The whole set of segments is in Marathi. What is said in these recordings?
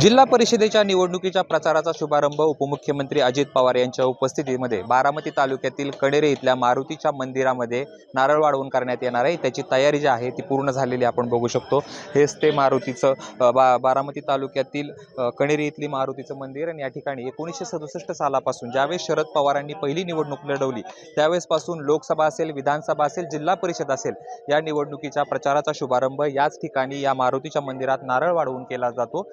जिल्हा परिषदेच्या निवडणुकीच्या प्रचाराचा शुभारंभ उपमुख्यमंत्री अजित पवार यांच्या उपस्थितीमध्ये बारामती तालुक्यातील कणेरे इथल्या मारुतीच्या मंदिरामध्ये नारळ वाढवून करण्यात येणार आहे. त्याची तयारी जी आहे ती पूर्ण झालेली आपण बघू शकतो. हेच ते मारुतीचं बा बारामती तालुक्यातील कणेरी इथली मारुतीचं मंदिर आणि या ठिकाणी एकोणीसशे सदुसष्ट सालापासून ज्यावेळेस शरद पवारांनी पहिली निवडणूक लढवली त्यावेळेसपासून लोकसभा असेल विधानसभा असेल जिल्हा परिषद असेल या निवडणुकीच्या प्रचाराचा शुभारंभ याच ठिकाणी या मारुतीच्या मंदिरात नारळ वाढवून केला जातो.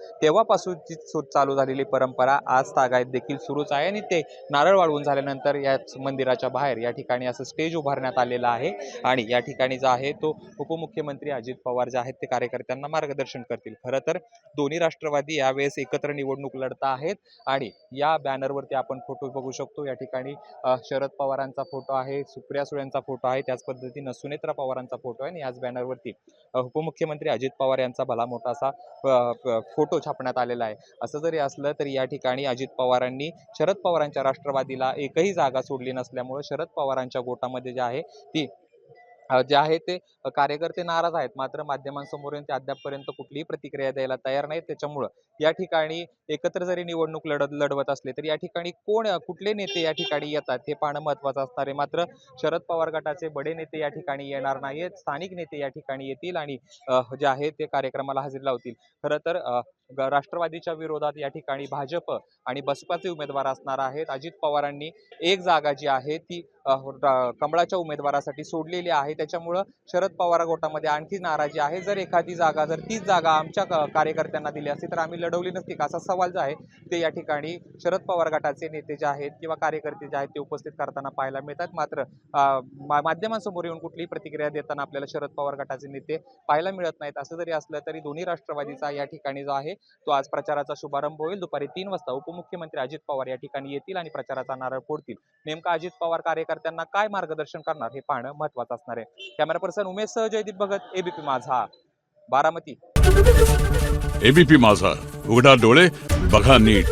तेव्हापासूनची जी चालू झालेली परंपरा आज तागायत देखील सुरूच आहे आणि ते नारळ वाळवून झाल्यानंतर याच मंदिराच्या बाहेर या ठिकाणी असं स्टेज उभारण्यात आलेलं आहे. आणि या ठिकाणी जो आहे तो उपमुख्यमंत्री अजित पवार जे आहेत ते कार्यकर्त्यांना मार्गदर्शन करतील. खरं तर दोन्ही राष्ट्रवादी यावेळेस एकत्र निवडणूक लढता आहेत आणि या बॅनरवरती आपण फोटो बघू शकतो. या ठिकाणी शरद पवारांचा फोटो आहे सुप्रिया सुळेंचा फोटो आहे. त्याच पद्धतीनं सुनेत्रा पवारांचा फोटो आहे आणि याच बॅनरवरती उपमुख्यमंत्री अजित पवार यांचा भला मोठा असा फोटो छापण्यात आलेला आहे. असं जरी असलं तरी या ठिकाणी अजित पवारांनी शरद पवारांच्या राष्ट्रवादीला एकही जागा सोडली नसल्यामुळं शरद पवारांच्या गोटामध्ये जे आहे ती जे आहे ते कार्यकर्ते नाराज आहेत. मात्र माध्यमांसमोर ते अद्यापपर्यंत कुठलीही प्रतिक्रिया द्यायला तयार नाहीत. त्याच्यामुळं या ठिकाणी एकत्र जरी निवडणूक लढत लढवत असले तरी या ठिकाणी कोण कुठले नेते या ठिकाणी येतात हे पाहणं महत्वाचं असणार आहे. मात्र शरद पवार गटाचे बडे नेते या ठिकाणी येणार नाहीत स्थानिक नेते या ठिकाणी येतील आणि जे आहे ते कार्यक्रमाला हजेरी लावतील. खरं तर राष्ट्रवादीच्या विरोधात या ठिकाणी भाजप आणि बसपाचे उमेदवार असणार आहेत. अजित पवारांनी एक जागा जी आहे ती कमळाच्या उमेदवारासाठी सोडलेली आहे. त्याच्यामुळं शरद पवार गोटामध्ये आणखी नाराजी आहे. जर एखादी जागा जर तीच जागा आमच्या कार्यकर्त्यांना दिली असती तर आम्ही लढवली नसती का? असा सवाल जो आहे ते या ठिकाणी शरद पवार गटाचे नेते जे आहेत किंवा कार्यकर्ते जे आहेत ते उपस्थित करताना पाहायला मिळतात. मात्र माध्यमांसमोर येऊन कुठलीही प्रतिक्रिया देताना आपल्याला शरद पवार गटाचे नेते पाहायला मिळत नाहीत. असं जरी असलं तरी दोन्ही राष्ट्रवादीचा या ठिकाणी जो आहे तो आज प्रचाराचा शुभारंभ होईल. दुपारी तीन वाजता उपमुख्यमंत्री अजित पवार या ठिकाणी येतील आणि प्रचाराचा नारळ फोडतील. नेमका अजित पवार कार्यकर्त्यांना काय मार्गदर्शन करणार हे पाहणं महत्वाचं असणार आहे. कॅमेरा पर्सन उमेश सह जयदीप भगत एबीपी माझा. बारामती. एबीपी माझा. उघडा डोळे बघा नीट.